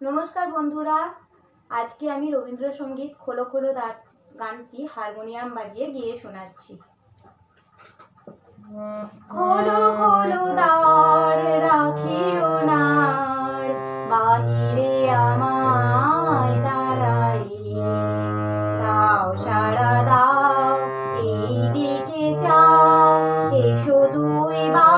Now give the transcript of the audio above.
নমস্কার বন্ধুরা। আজকে আমি রবীন্দ্রসঙ্গীত খোলো খোলো দাঁত গানটি হারমোনিয়াম বাজিয়ে গিয়ে শোনাচ্ছি। খোলো খোলো দ্বার রাখিও বাহিরে আমায় দাঁড়াই। দাও সারা দাও, এই দিকে চাও এসো দুই বা